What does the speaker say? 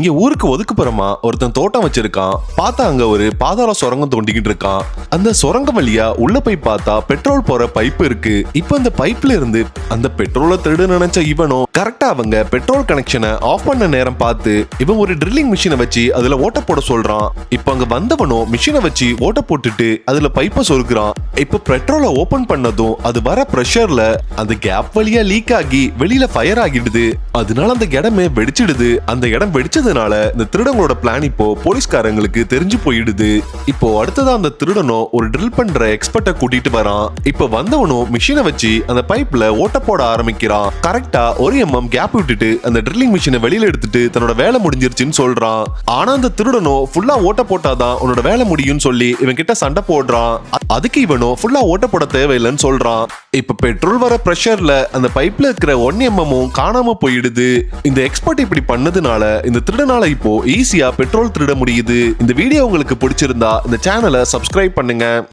எங்க ஊருக்கு ஒதுக்குப்புறமா ஒருத்தன் தோட்டம் வச்சிருக்கான். பார்த்தா அங்க ஒரு பாதாள சுரங்கம் தோண்டிக்கிட்டு இருக்கான். அந்த சுரங்கம் வழியா உள்ள போய் பார்த்தா பெட்ரோல் போற பைப் இருக்கு. இப்ப அந்த பைப்ல இருந்து அந்த பெட்ரோலை திருடு நினைச்ச இவனும் கரெக்டா அவங்க பெட்ரோல் கனெக்ஷனை ஆஃப் பண்ண நேரம் பார்த்து இவன் ஒரு ட்ரில்லிங் மிஷினை வச்சு அதுல ஓட்ட போட சொல்றான். இப்ப அங்க வந்தவனும் மிஷினை வச்சு ஓட்ட போட்டுட்டு அதுல பைப்பை சொருக்குறான். இப்ப பெட்ரோலை ஓபன் பண்ணதும் அது வர ப்ரெஷர்ல அந்த கேப் வழியா லீக் ஆகி வெளியில ஃபயர் ஆகிடுது. அதனால அந்த இடமே வெடிச்சிடுது. அந்த இடம் வெடிச்சது தெரிஞ்சதுனால இந்த திருடங்களோட பிளான் இப்போ போலீஸ்காரங்களுக்கு தெரிஞ்சு போயிடுது. இப்போ அடுத்ததா அந்த திருடனும் ஒரு ட்ரில் பண்ற எக்ஸ்பர்ட்டை கூட்டிட்டு வரான். இப்போ வந்தவனும் மிஷினை வச்சு அந்த பைப்ல ஓட்ட போட ஆரம்பிக்கிறான். கரெக்டா ஒரு எம்எம் கேப் விட்டுட்டு அந்த ட்ரில்லிங் மிஷினை வெளியில எடுத்துட்டு தன்னோட வேலை முடிஞ்சிருச்சுன்னு சொல்றான். ஆனா அந்த திருடனும் ஃபுல்லா ஓட்ட போட்டாதான் உன்னோட வேலை முடியும்னு சொல்லி இவன் கிட்ட சண்டை போடுறான். அதுக்கு இவனும் ஃபுல்லா ஓட்ட போட தேவையில்லைன்னு சொல்றான். இப்ப பெட்ரோல் வர ப்ரெஷர்ல அந்த பைப்ல இருக்கிற ஒன் எம்எம்மும் காணாம போயிடுது. இந்த எக்ஸ்பர்ட் இப்படி பண்ணதுனால இந்த திருடனால இப்போ ஈஸியா பெட்ரோல் திருட முடியுது. இந்த வீடியோ உங்களுக்கு பிடிச்சிருந்தா இந்த சேனலை சப்ஸ்கிரைப் பண்ணுங்க.